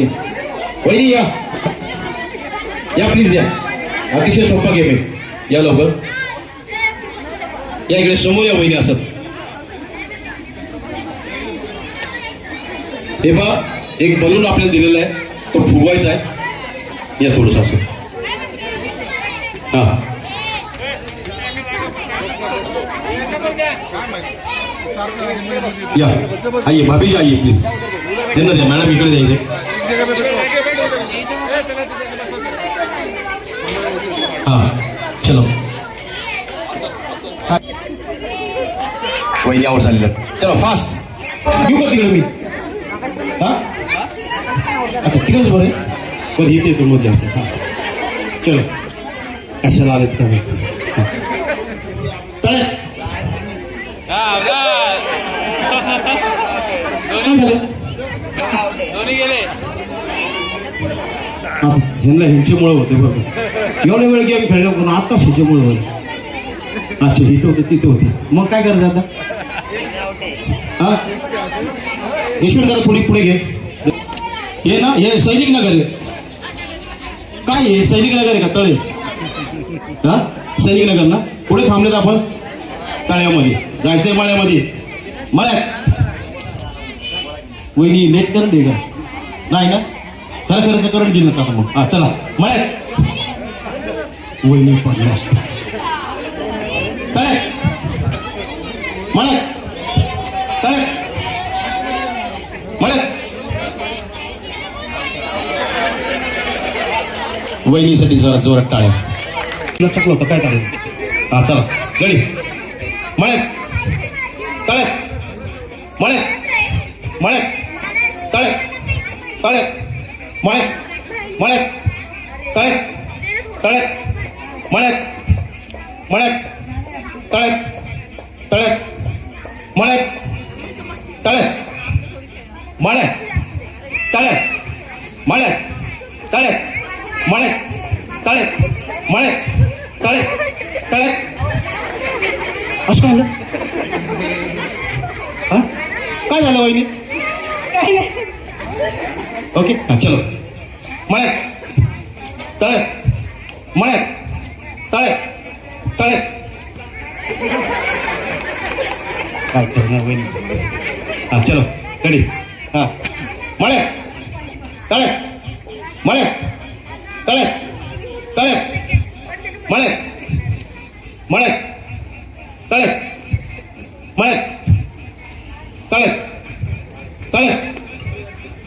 वहिनी या. या प्लीज या. अतिशय सोपा गेम आहे. या लवकर. या इकडे समोर या वहिनी असत. हे बा एक बलून आपल्याला दिलेला आहे. तो फुगवायचा आहे. या थोडस असं. हा. या. आइए भाभी जी आइए प्लीज त्यांना द्या. मॅडम इकडे द्यायचे हा चलो वहिन्यावर झालेलं चलो फास्ट घेऊ का तिकडे मी हा अच्छा तिकडेच बरं आहे पण इथे तू मध्ये असं हा चलो कशाला आलेत का मी हा. चला. काय झालं दोन्ही गेले आता ह्यांना ह्यांच्यामुळे होते बघ. एवढे वेळ गेम खेळले पण आत्ताच ह्याच्यामुळे होते. अच्छा इथं होते तिथे होते. मग काय करायचं आता? हा? यशवंत करा थोडी पुढे घे. हे ना हे सैनिक नगर आहे. काय हे? सैनिक नगर आहे का? तळे. हा? सैनिक नगर ना? पुढे थांबलेत आपण. तळ्यामध्ये. जायचंय मळ्यामध्ये. मळ्यात. वहिनी लेट करून दे का नाही ना खरं खरंच करून दिलं का आता मग? हा चला. मळ्यात वहिनी पडली असते. तळ्यात मळ्यात तळ्यात मळ्यात वहिनीसाठी जरा जोरात टाळ्या. तुला चकलं होतं काय टाळ्या? हा चला. गडी. मळ्यात तळ्यात मळ्यात मळ्यात तळ्यात तळ्यात मळ्यात मळ्यात तळ्यात तळ्यात मळ्यात मळ्यात तळ्यात तळ्यात मळ्यात तळ्यात मळ्यात तळ्यात मळ्यात तळ्यात मळ्यात तळ्यात मळ्यात तळ्यात तळ्यात. असं काय झालं काय झालं वहिनी? ओके हा चलो. मळे तळे. मळे तळे. तळे. काय करणार वहिनीचं हा चलो कडी हा. मळे तळ्यात मळ्यात तळ्यात तळ्यात मळ्यात मळ्यात तळ्यात मळ्यात तळ्यात तळ्यात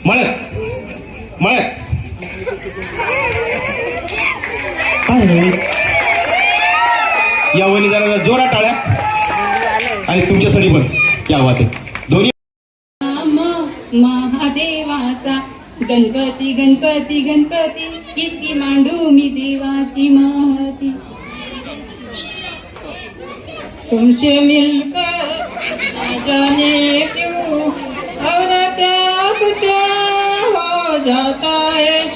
मळ्यात मळ्यात काय झालं वहिनी? या वहिनी जरा जोरात टाळ्या. आणि तुमच्यासाठी पण. या वाट. दोन्ही महादेवाचा. गणपती गणपती गणपती. किती मांडू मी देवाची महती तुमसे मिलकर न जाने क्यों और हो जाता है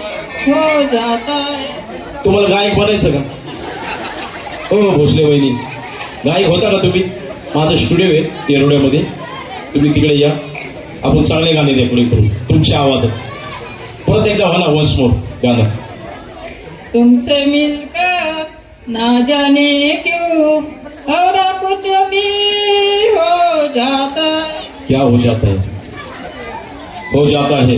हो जाता है तुम्हाला गायक बनायचं का? हो भोसले वहिनी. गायक होता का तुम्ही? माझा स्टुडिओ आहे तेरोड्यामध्ये तुम्ही तिकडे या. आपण चांगले गाणे रेकॉर्डिंग करू तुमच्या आवाजात. परत एकदा म्हणा वन्स मोर गाणं. तुमसे मिलकर ना जाने क्यों? और कुछ भी हो जाता. है क्या हो जाता. है हो जाता है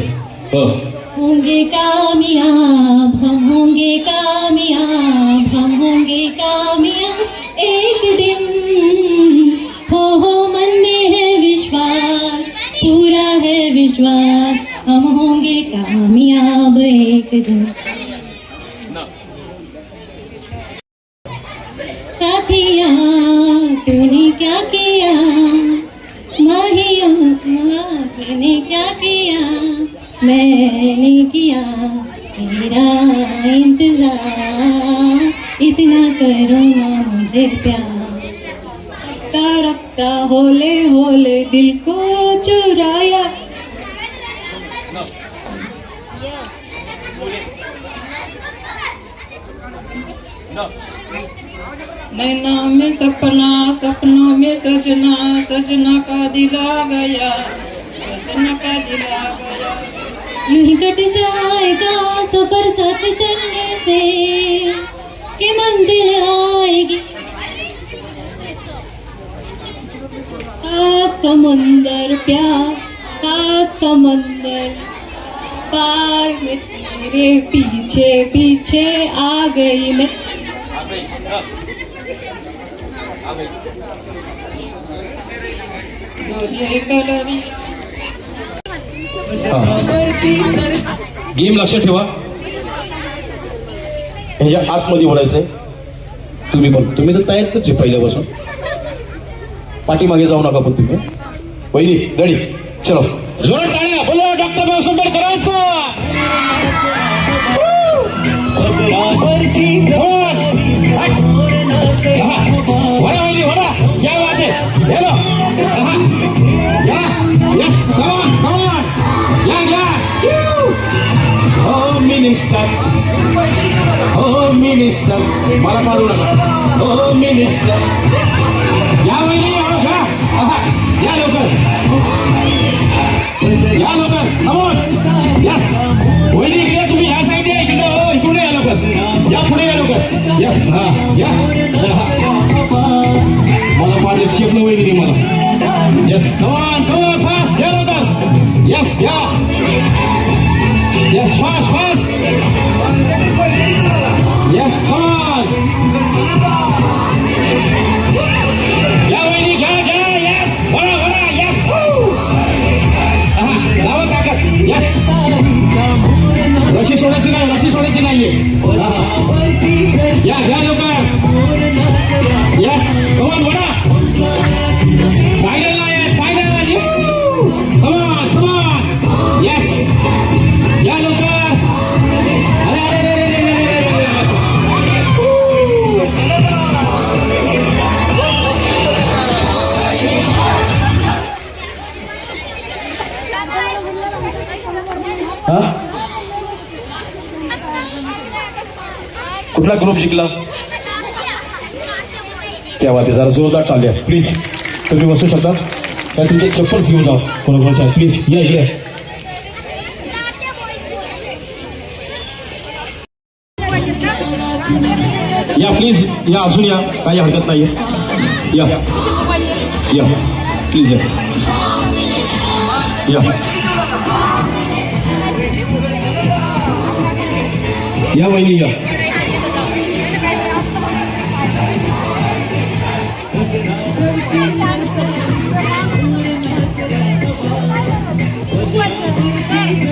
हो. होंगे कामयाब हम होंगे कामयाब हम होंगे कामयाब एक दिन हो हो मन में है विश्वास पूरा है विश्वास हम होंगे कामयाब एक दिन। मैंने किया तेरा इंतज़ार। इतना करो ना मुझे प्यार। रफ्ता होले होले दिल को चुराया। नैना में सपना, सपनों में सजना सजना का दिला गया। सजना का दिला गया। यूँ ही कट जाएगा सफ़र साथ चलने से कि मंजिल आएगी। सात समुंदर प्यार समंदर पार में तेरे पीछे पीछे आ गई मैं। तुझे कलरी गेम लक्षात ठेवा. ह्याच्या आतमध्ये बोलायचंय तुम्ही पण. तुम्ही तर तयारीतच आहे पहिल्यापासून. पाठीमागे जाऊ नका पण तुम्ही. पहिली गडी चलो. जोरात टाळ्या. बोलो डॉक्टर बाबासाहेब आंबेडकरांचा. हो. वडा या वाटे. मिनिस्टर. हो, हो मिनिस्टर. मला मारू नका. हो, हो मिनिस्टर. या वहिनी या. या या लवकर. या लवकर. अमोल यस वहिनी इकडे तुम्ही ह्या साईड या इकडे. हो इकडे या लवकर. या पुढे या लवकर. यस हा या. हा? कुठला ग्रुप जिंकला तेव्हा ते जरा जोरदार टाळल्या प्लीज तुम्ही बसू शकता. काय तुमचे चप्पल्स घेऊन जा कोणाकोणाच्या प्लीज या या. या प्लीज या अजून या. काही हरकत नाही या. या. प्लीज या. या. या वहिनी या.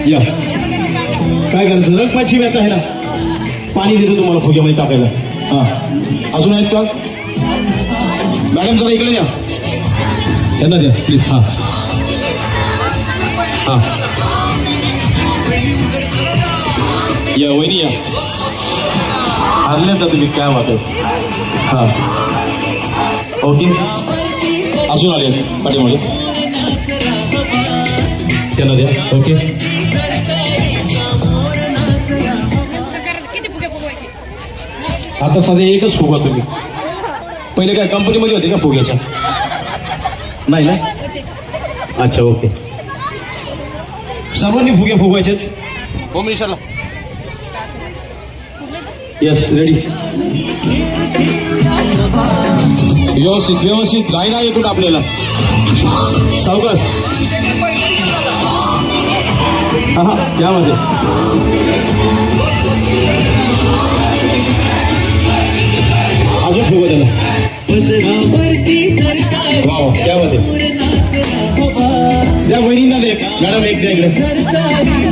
या. काय करायचं रंगपाची आता आहे ना. पाणी देतो तुम्हाला फुग्यामध्ये टाकायला. हा. अजून आहेत का? मॅडम जरा इकडे द्या त्यांना द्या प्लीज. हा. हा. या वहिनी या. हरले तर तुम्ही काय वाटत हा. ओके. अजून आले पाठीमागे. त्यांना द्या. ओके. आता सध्या एकच फुगा तुम्ही. पहिले काय कंपनीमध्ये होते का फुग्याच्या? नाही ना? अच्छा ओके. सर्वांनी फुगे फुगवायचे? होम मिनिस्टरला येस रेडी व्यवस्थित व्यवस्थित गाय नाही येतो आपल्याला सावकाश। हा हा? त्यामध्ये अजून फुगा त्याला वा वा त्यामध्ये द्या वहिनींना दे मॅडम एक द्या इकडे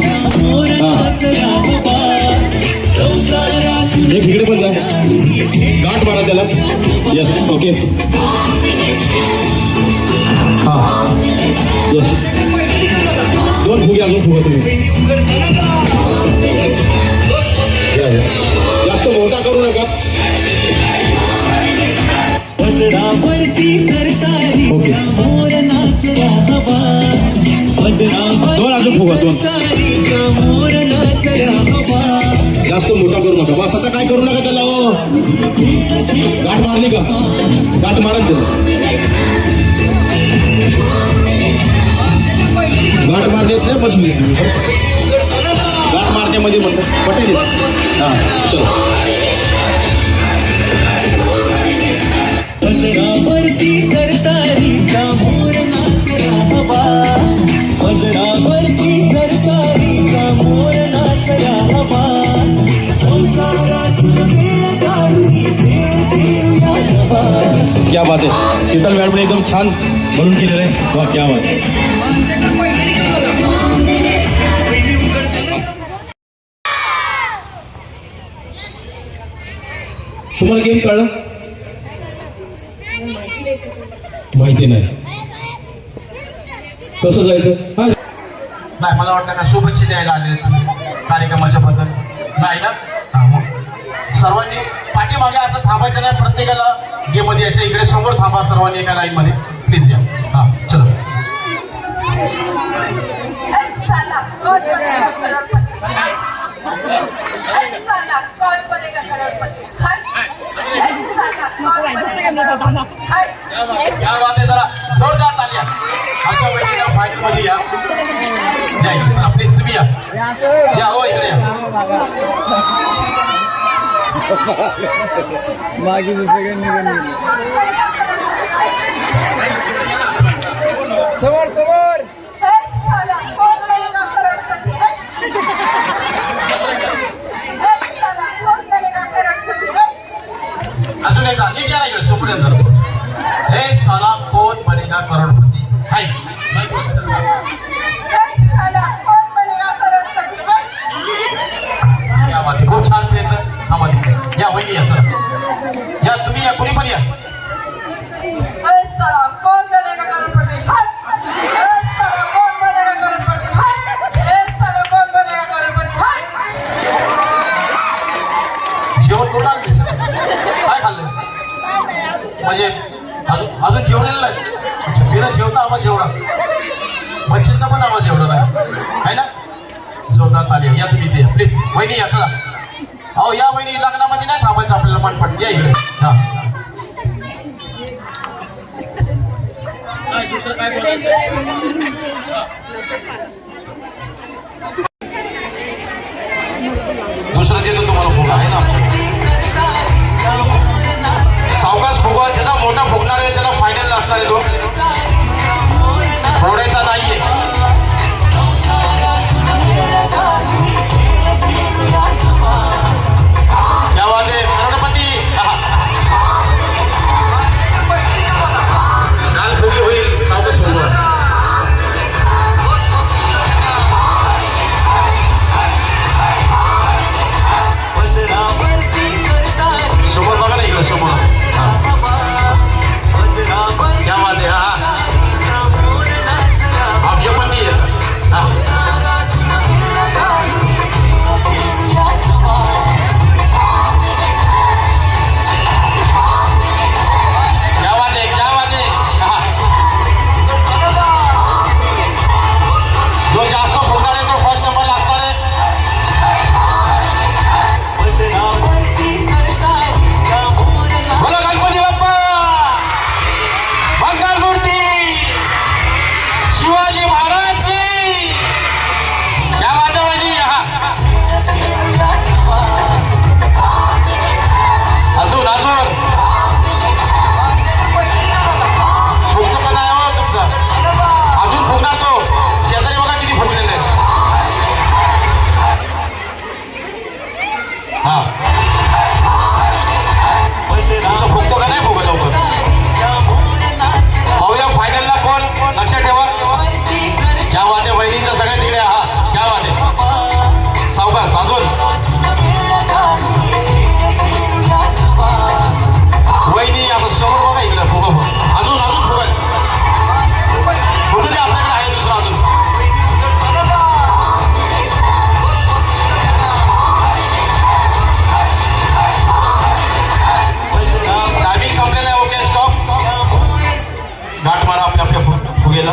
एक इकडे पण जा. गाठ मारा त्याला. यस ओके हा. यस दोन फुगे अजून फुगा तुम्ही. जास्त मोठा करू नका. ओके करू आता काय करू नका त्याला हो. गाठ मारली का? गाठ मारत गाठ मारली नाही बस मी म्हणजे म्हणतात पटेल हा चलो. क्या बात आहे शीतल मॅडमने एकदम छान म्हणून केलेलं आहे वा क्या बात आहे तुम्हाला गेम कळलं? माहिती नाही। कसं जायचं? हा नाही मला वाटतं का शुभेच्छा द्यायला आले कार्यक्रमाच्या बद्दल नाही ना? सर्वांनी हा, मागे असं थांबायचं नाही प्रत्येकाला हे मध्ये यायचं इकडे समोर थांबा सर्वांनी एका लाईन मध्ये. प्लीज या. हा चलो. बात जरा जोरदार तालिया आमच्या फायनलमध्ये या. प्लीज तुम्ही या. या हो इकडे या. बाकीचं सगळं निघून गेले. समोर समोर अजून एकदा नीट या ना इकडे हे साला कोण बनेगा करोडपती. हाय. मध्ये या या तुम्ही या कोणी पण या. जेवण करून आले काय खाल्लं म्हणजे अजून अजून जेवलेलं नाही. बिना जेवता आवाज जेवढा मच्छीचा पण आवाज जेवढा नाही आहे ना? जोरदार ताली. या तुम्ही ते. प्लीज वहिनी या चला. अहो या वहिनी लग्नामध्ये नाही थांबायचं आपल्याला पटपट या इकडे. काय दुसरं काय बोलायचं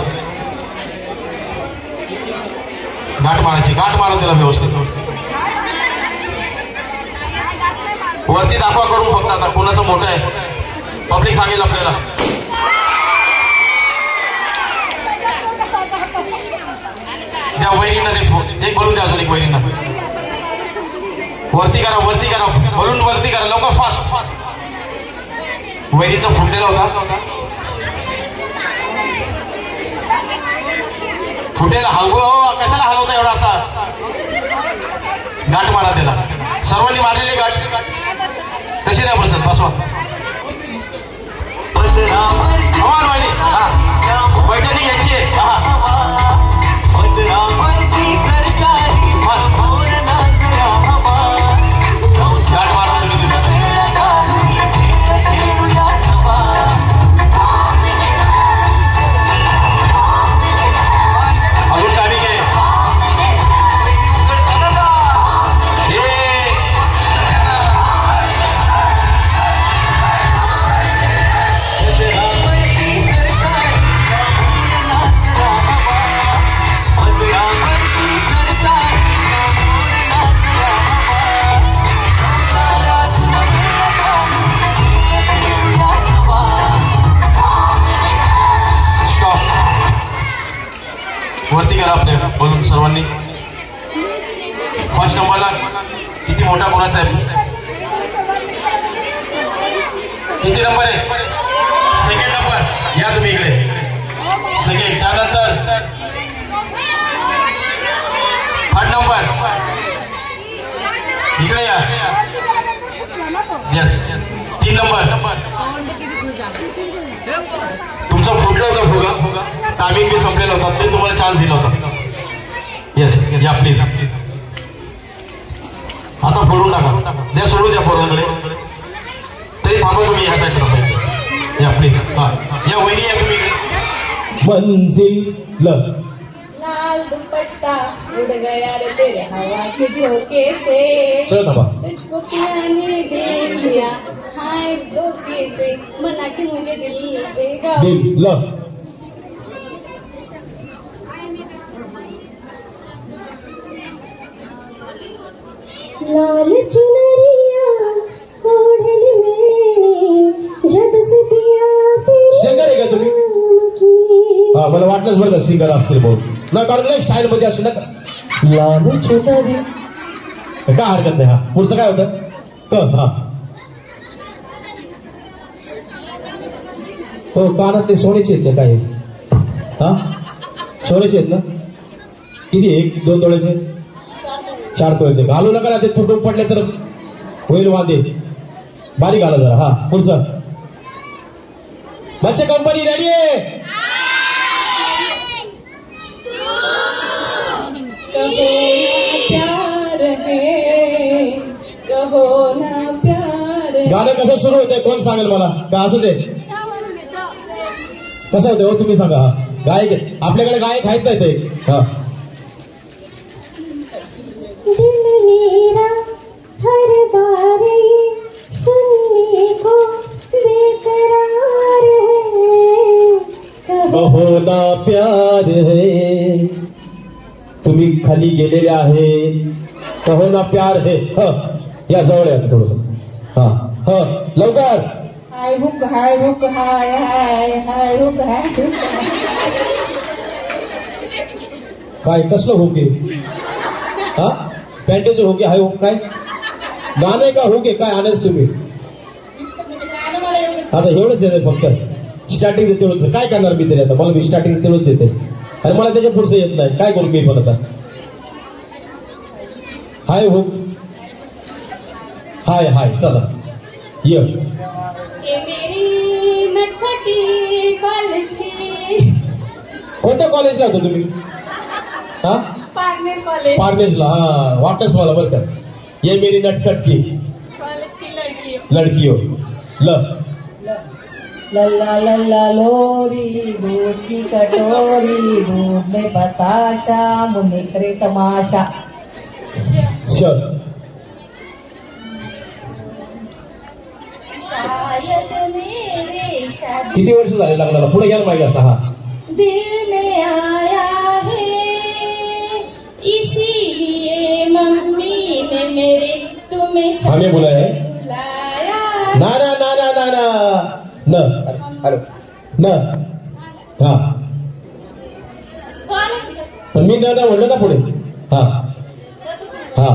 फु- गाठ मारायची गाठ मारा त्याला व्यवस्थित वरती दाखवा करून फक्त आता कोणाचं मोठं आहे? पब्लिक सांगेल आपल्याला. त्या वहिनींना ते एक बोलून द्या अजून एक वहिनींना. वरती करा वरती करा. भरून वरती करा. लवकर फास्ट वहिनीचा फुटलेला होता. फुटेला हलवू. हो कशाला हलवता एवढा असा? गाठ मारा त्याला. सर्वांनी मारलेली गाठ. तशी नाही बसत? बसवा. हवा वाणी हा. बैठणी घ्यायची आहे. हा. किती नंबर आहे? Second number. या तुम्ही इकडे. सेकंड त्यानंतर थर्ड नंबर इकडे या. येस तीन नंबर तुमचं फुटलं होतं फुगा. टायमिंग बी संपलेला होता. ते तुम्हाला चान्स दिला होता. येस या प्लीज आता फोडून टाका. द्या सोडून द्या पोरांकडे. थांबा तुम्ही ह्या साईड या प्लीज हा या वहिनी या तुम्ही इकडे मंजिल ल लाल दुपट्टा उड़ गया रे तेरे हवा के झोंके से सरळ थांबा तुझको पिया ने देख लिया हाय धोखे से मना के मुझे दिल देगा दिल ल वाटलंच बरं का सिंगर असतील म्हणून. ना कारण स्टाईल मध्ये असेल ना छोटा रे काय हरकत नाही हा. पुढचं काय होतं? क हा. हो कानात ते सोनेचे आहेत ना काय? हा? सोनेचे आहेत ना? किती एक दोन तोळ्याचे? चार तोळ्याचे. घालू नका ना ते तुटून पडले तर होईल वादे. बारीक आला जरा हा. पुढचं. बच्चे कंपनी रेडी आहे. कहो ना प्यार है कहो ना प्यार गाणं कसं सुरू होतंय? कोण सांगेल मला? का असंच आहे कसं होतं हो तुम्ही सांगा. हा. गायक आहे. आपल्याकडे गायक आहेत नाही ते हा. दिल मेरा हर बार ये सुनने को बेकरार है। कहो कहो ना प्यार है। तुम्ही खाली गेलेले आहे. कहो ना प्यार है. ह या जवळ या थोडस. हा ह लवकर. हाय हुक हाय हुक हाय हाय हाय हुक हाय हुक काय कसलं होके हा? पॅन्टेचं होके हाय हो काय? गाणं का होके काय आणायचं तुम्ही? आता एवढंच येते फक्त. स्टार्टिंग तेवढंच. काय करणार मी तरी आता? मला मी स्टार्टिंग तेवढंच येते आणि मला त्याच्या पुढचं येत नाही. काय करू मी पण आता? हाय हुक हाय हाय. चला. ये. कोणत्या कॉलेजला होता तुम्ही? हा? पारनेशला हा वाटच मला बरं का. ये मेरी नटखट की कॉलेज की लड़की. लड़की हो. ल. लल्ला लल्ला लोरी दूध की कटोरी दूध में बताशा मुन्ने करे तमाशा. श शायद मेरे शादी किती वर्ष झाले लग्नाला? पुढे घ्यायला पाहिजे असा हा. दिल में आया है इसीलिए मम्मी ने मेरे तुम्हें हमें बुलाया है। ना न हॅलो न हा पण मी ना ना म्हणलं ना पुढे हा हा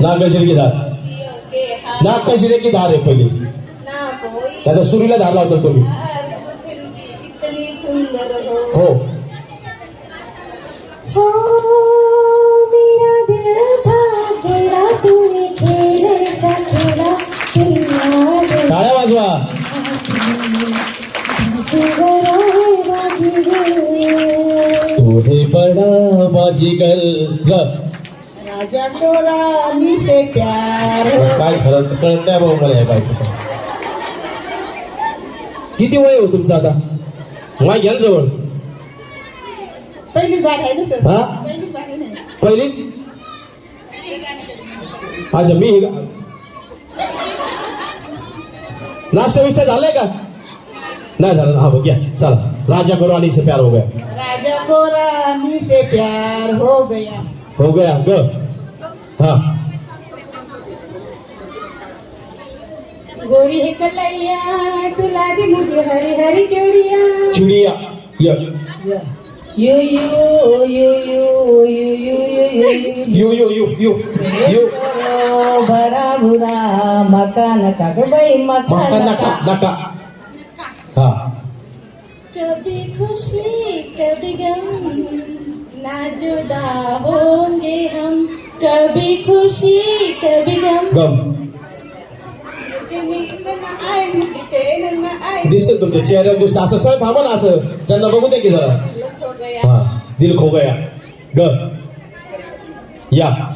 ना गजरे की धार ना गजरे की धार आहे पहिली त्याचा सुरीला धार लावतो तुम्ही हो टाळ्या वाजवा. तू हे बडा बाजीगर ग राजा को रानी से प्यार. काय खरं कळत नाही बाबा मला हे पाहिजे किती वय हो तुमचं आता? माय घ्या ना जवळ आहे ना सर? हा? पहिलीच अच्छा मी नाश्ता झालाय का नाही झालं. हा बघ घ्या चला राजा करो आणि से प्यार हो गया राजा को रानी से प्यार हो गया हो गया ग हा गोरी है कलैया तुला दी मुझे हरी हरी चूड़िया चिडिया य यू यू यू यू यू यू यू यू यू यू यू यू भरा भुरा मकान का ग बाई माका मकान नका का नका. हा. कभी खुशी कभी गम ना जुदा होंगे हम। कभी खुशी कभी गम। गम. दिसतं तुमच्या चेहऱ्यावर दिसतं असं सर थांबा ना असं. त्यांना बघू दे की जरा. हा दिल खो गया. ग या.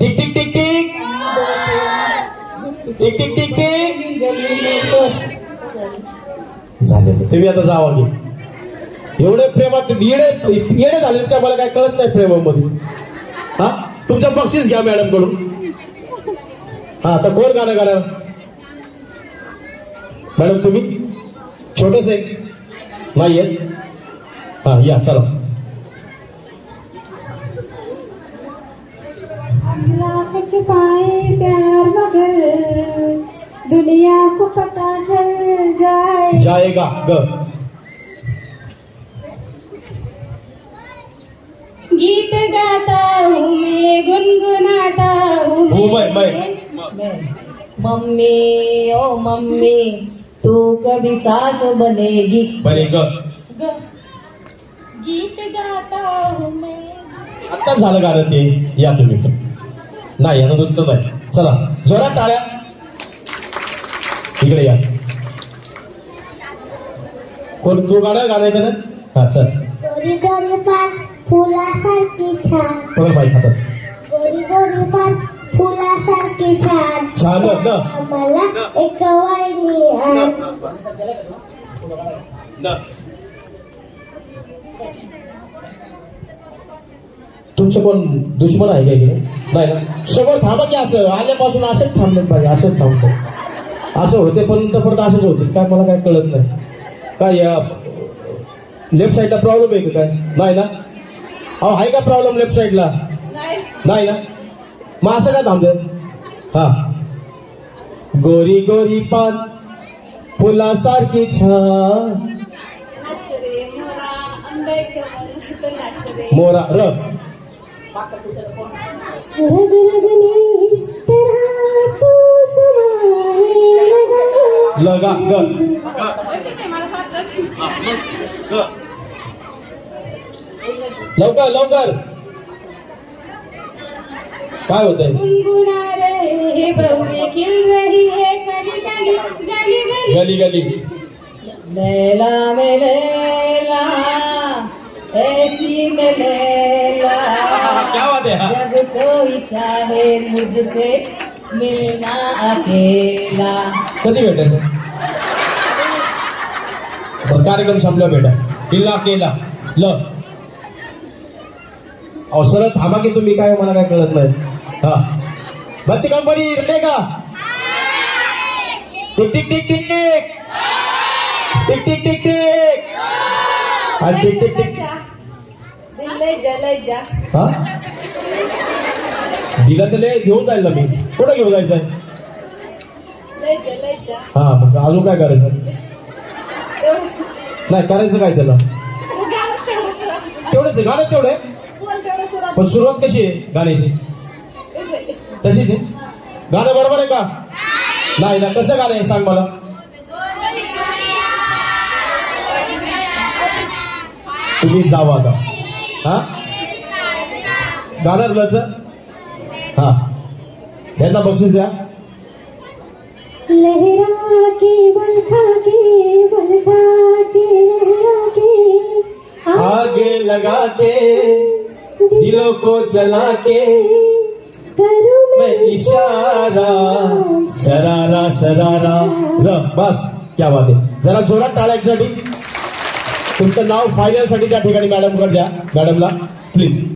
Tick tick tick tick. Tick tick tick tick. झालेलं. तुम्ही आता जावा की. एवढे प्रेमात येडे येडे झाले त्या मला काय कळत नाही प्रेमामध्ये. हा? तुमचं बक्षीस घ्या मॅडमकडून हा आता कोण गाणं गाणार? मॅडम तुम्ही? छोटस आहे नाही हा या चला. के प्यार मगर दुनिया को पता चल जाए जाएगा ग। गीत गाता हूँ मैं गुनगुनाता हूँ मैं मैं। मम्मी ओ मम्मी तू कभी सास बनेगी। बने ग। ग- गीत गाता हूँ मैं। आता झालं गाणं ते या तुम्ही पण नाही आता दुसरं नाही. चला जोरात टाळ्या. इकडे या. कोण तू गाणं गाणं आहे का? हा चल. गोरी गोरी पान फुलासारखी छान. पकड बाई हातात. गोरी गोरी पान फुलासारखी छान. छान न? आम्हाला एक वाहिनी आण. तुमचं कोण दुश्मन आहे का इकडे? नाही ना? सगळं थांबा की असं आल्यापासून असेच थांबलेत पाहिजे असंच थांबतं असं होते पण परत असंच होते. काय मला काय कळत नाही. काय या लेफ्ट साईडला प्रॉब्लेम आहे का काय? नाही ना? अहो आहे का प्रॉब्लेम लेफ्ट साईडला नाही ना? मग असं काय थांबत हा. गोरी गोरी पान फुलासारखी छान. मोरा आंब्याच्या लगा गल लवकर लवकर. काय होत गली गली. लैला में लैला ऐसी में लैला क्या बात है? जब कोई चाहे मुझसे मिलना अकेला। कधी भेटायचं कार्यक्रम संपला बेटा किल्ला केला ल. अहो सरळ थांबा की तुम्ही काय मला काय कळत नाही. हा. बच्ची कंपनी रेडे का? Tick tick tick tick tick tick tick टिक. आणि टिक टिक टिक हा? दिलं तर लय घेऊन जाईल ना मी. कुठं घेऊन जायचंय? हा मग अजून काय करायचं? नाही करायचं काय त्याला? तेवढंच आहे गाणं तेवढं आहे. पण सुरुवात कशी आहे गाण्याची? तशीच आहे? गाणं बरोबर आहे का? नाही ना कसं गाणं आहे? सांग मला. तुम्ही जावा आता हा? गाणं लच हा. यांना बक्षीस द्या. लहरा के बलखा के बलखा के लहरा के आगे लगा के दिलों को जला के करूँ मैं इशारा शरारा शरारा. र बस. क्या बात है. जरा जोरात टाळ्यासाठी तुमचं नाव फायनलसाठी त्या ठिकाणी मॅडमकडे द्या. मॅडमला प्लीज